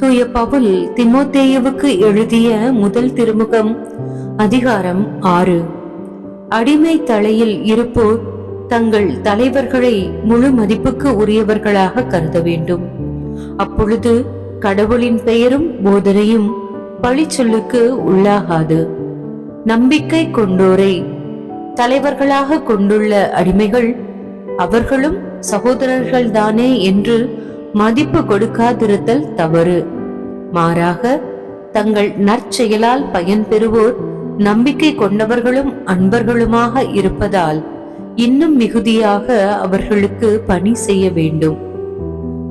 தூய பவுல் திமோத்தேயுவுக்கு எழுதிய முதல் திருமுகம் அதிகாரம் ஆறு. அடிமை தலையில் இருப்போர் தங்கள் தலைவர்களை முழு மதிப்புக்கு உரியவர்களாக கருத வேண்டும். அப்பொழுது கடவுளின் பெயரும் போதனையும் பழிச்சொல்லுக்கு உள்ளாகாது. நம்பிக்கை கொண்டோரை தலைவர்களாக கொண்டுள்ள அடிமைகள் அவர்களும் சகோதரர்கள்தானே என்று மதிப்பு கொடுக்காதிருத்தல் தவறு. மாறாக தங்கள் நற்செயலால் பயன் பெறுவோர் நம்பிக்கை கொண்டவர்களும் அன்பர்களுமாக இருப்பதால் இன்னும் மிகுதியாக அவர்களுக்கு பணி செய்ய வேண்டும்.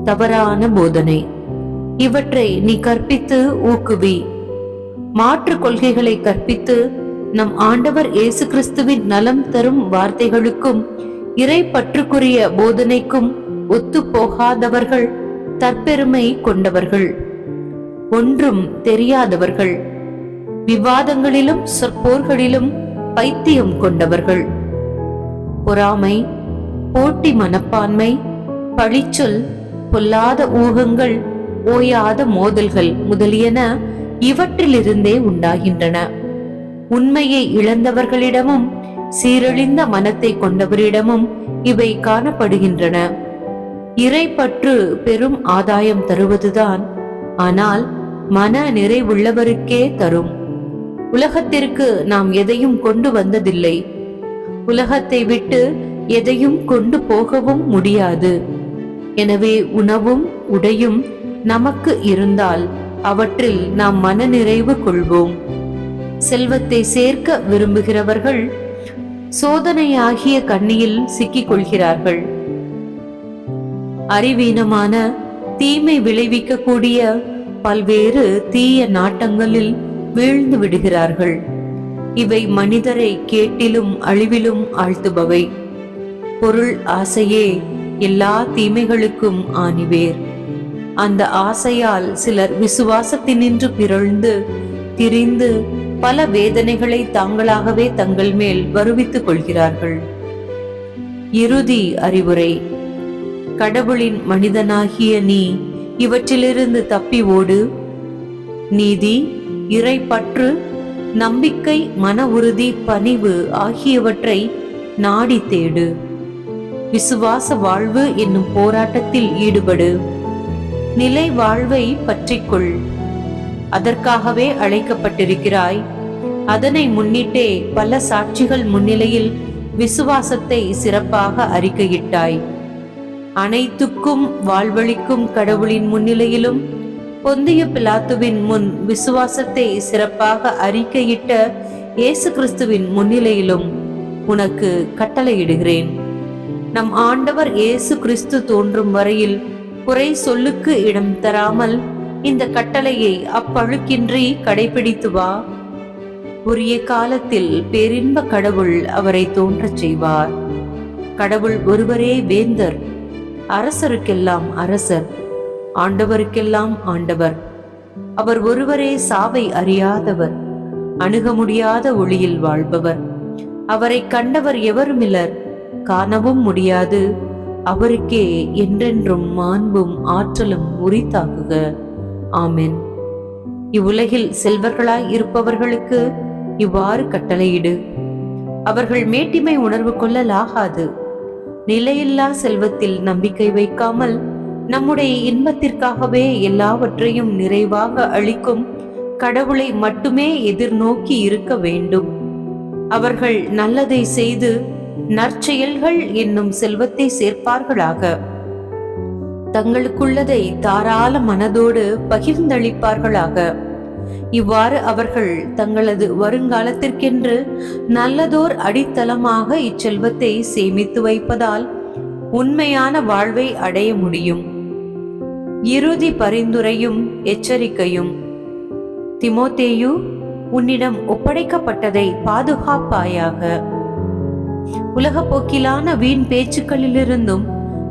தவறான போதனை. இவற்றை நீ கற்பித்து ஊக்குவி. மாற்று கொள்கைகளை கற்பித்து நம் ஆண்டவர் இயேசு கிறிஸ்துவின் நலம் தரும் வார்த்தைகளுக்கும் இறை பற்றுக்குரிய போதனைக்கும் ஒத்துப்போகாதவர்கள் தற்பெருமை கொண்டவர்கள். ஒன்றும் தெரியாதவர்கள். விவாதங்களிலும் சொற்போர்களிலும் பைத்தியம் கொண்டவர்கள். பொறாமை போட்டி மனப்பான்மை பழிச்சொல் பொல்லாத ஊகங்கள் ஓயாத மோதல்கள் முதலியன இவற்றிலிருந்தே உண்டாகின்றன. உண்மையை இழந்தவர்களிடமும் சீரழிந்த மனத்தை கொண்டவரிடமும் இவை காணப்படுகின்றன. இறைப்பற்று பெரும் ஆதாயம் தருவதுதான். ஆனால் மன நிறைவுள்ளவருக்கே தரும். உலகத்திற்கு நாம் எதையும் கொண்டு வந்ததில்லை. உலகத்தை விட்டு எதையும் கொண்டு போகவும் முடியாது. எனவே உணவும் உடையும் நமக்கு இருந்தால் அவற்றில் நாம் மனநிறைவு கொள்வோம். செல்வத்தை சேர்க்க விரும்புகிறவர்கள் சோதனையாகிய கண்ணியில் சிக்கிக் கொள்கிறார்கள் அறிவீனமான தீமை விளைவிக்கக்கூடிய பல்வேறு தீய நாட்டங்களில் வீழ்ந்து விடுகிறார்கள். இவை மனிதரை கேட்டிலும் அழிவிலும் ஆழ்த்துபவை. பொருள் ஆசையே எல்லா தீமைகளுக்கும் ஆணிவேர். அந்த ஆசையால் சிலர் விசுவாசத்தினின்று பிறழ்ந்து திரிந்து பல வேதனைகளை தாங்களாகவே தங்கள் மேல் வருவித்துக் கொள்கிறார்கள். இறுதி அறிவுரை. கடவுளின் மனிதனாகிய நீ இவற்றிலிருந்து தப்பி ஓடு. நீதி இறைப்பற்று நம்பிக்கை மன உறுதி பணிவு ஆகியவற்றை நாடி தேடு. விசுவாச வாழ்வு என்னும் போராட்டத்தில் ஈடுபடு. நிலை வாழ்வை பற்றிக்கொள். அதற்காகவே அழைக்கப்பட்டிருக்கிறாய். அதனை முன்னிட்டே பல சாட்சிகள் முன்னிலையில் விசுவாசத்தை சிறப்பாக அறிக்கையிட்டாய். அனைத்துக்கும் வாழ்வழிக்கும் கடவுளின் முன்னிலையிலும் பொந்திய பிலாத்துவின் முன் விசுவாசத்தை சிறப்பாக அறிக்கையிட்ட இயேசு கிறிஸ்துவின் முன்னிலையிலும் உனக்கு கட்டளையிடுகிறேன். நம் ஆண்டவர் இயேசு கிறிஸ்து தோன்றும் வரையில் குறை சொல்லுக்கு இடம் தராமல் இந்த கட்டளையை அப்பழுக்கின்றி கடைபிடித்து வா. உரிய காலத்தில் பேரின்ப கடவுள் அவரை தோன்றச் செய்வார். கடவுள் ஒருவரே வேந்தர் அரசருக்கெல்லாம் அரசர் ஆண்டவருக்கெல்லாம் ஆண்டவர். அவர் ஒருவரே சாவை அறியாதவர் அணுக முடியாத ஒளியில் வாழ்பவர். அவரை கண்டவர் எவருமில்லர் காணவும் முடியாது. அவருக்கே என்றென்றும் மாண்பும் ஆற்றலும் உரித்தாகுக. ஆமென். இவ்வுலகில் செல்வர்களாய் இருப்பவர்களுக்கு இவ்வாறு கட்டளையிடு. அவர்கள் மேட்டிமை உணர்வு கொள்ளலாகாது. நிலையில்லா செல்வத்தில் நம்பிக்கை வைக்காமல் நம்முடைய இன்பத்திற்காகவே எல்லாவற்றையும் நிறைவாக அளிக்கும் கடவுளை மட்டுமே எதிர்நோக்கி இருக்க வேண்டும். அவர்கள் நல்லதை செய்து நற்செயல்கள் என்னும் செல்வத்தை சேர்ப்பார்களாக. தங்களுக்குள்ளதை தாராள மனதோடு பகிர்ந்தளிப்பார்களாக. இவ்வாறு அவர்கள் தங்களது வருங்காலத்திற்கென்று நல்லதோர் அடித்தளமாக இச்செல்வத்தை சேமித்து வைப்பதால் உண்மையான வாழ்வை அடைய முடியும். இறுதி பரிந்துரையும் எச்சரிக்கையும். திமோத்தேயு உன்னிடம் ஒப்படைக்கப்பட்டதை பாதுகாப்பாயாக. உலகப்போக்கிலான வீண் பேச்சுக்களிலிருந்தும்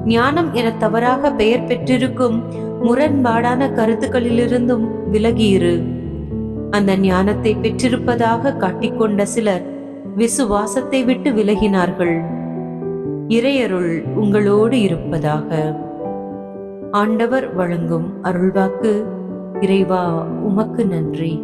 ஞானம் என தவறாக பெயர் பெற்றிருக்கும் முரண்பாடான கருத்துக்களிலிருந்தும் விலகியிரு அந்த ஞானத்தை பெற்றிருப்பதாக காட்டிக்கொண்ட சிலர் விசுவாசத்தை விட்டு விலகினார்கள். இறையருள் உங்களோடு இருப்பதாக. ஆண்டவர் வழங்கும் அருள்வாக்கு இறைவா உமக்கு நன்றி.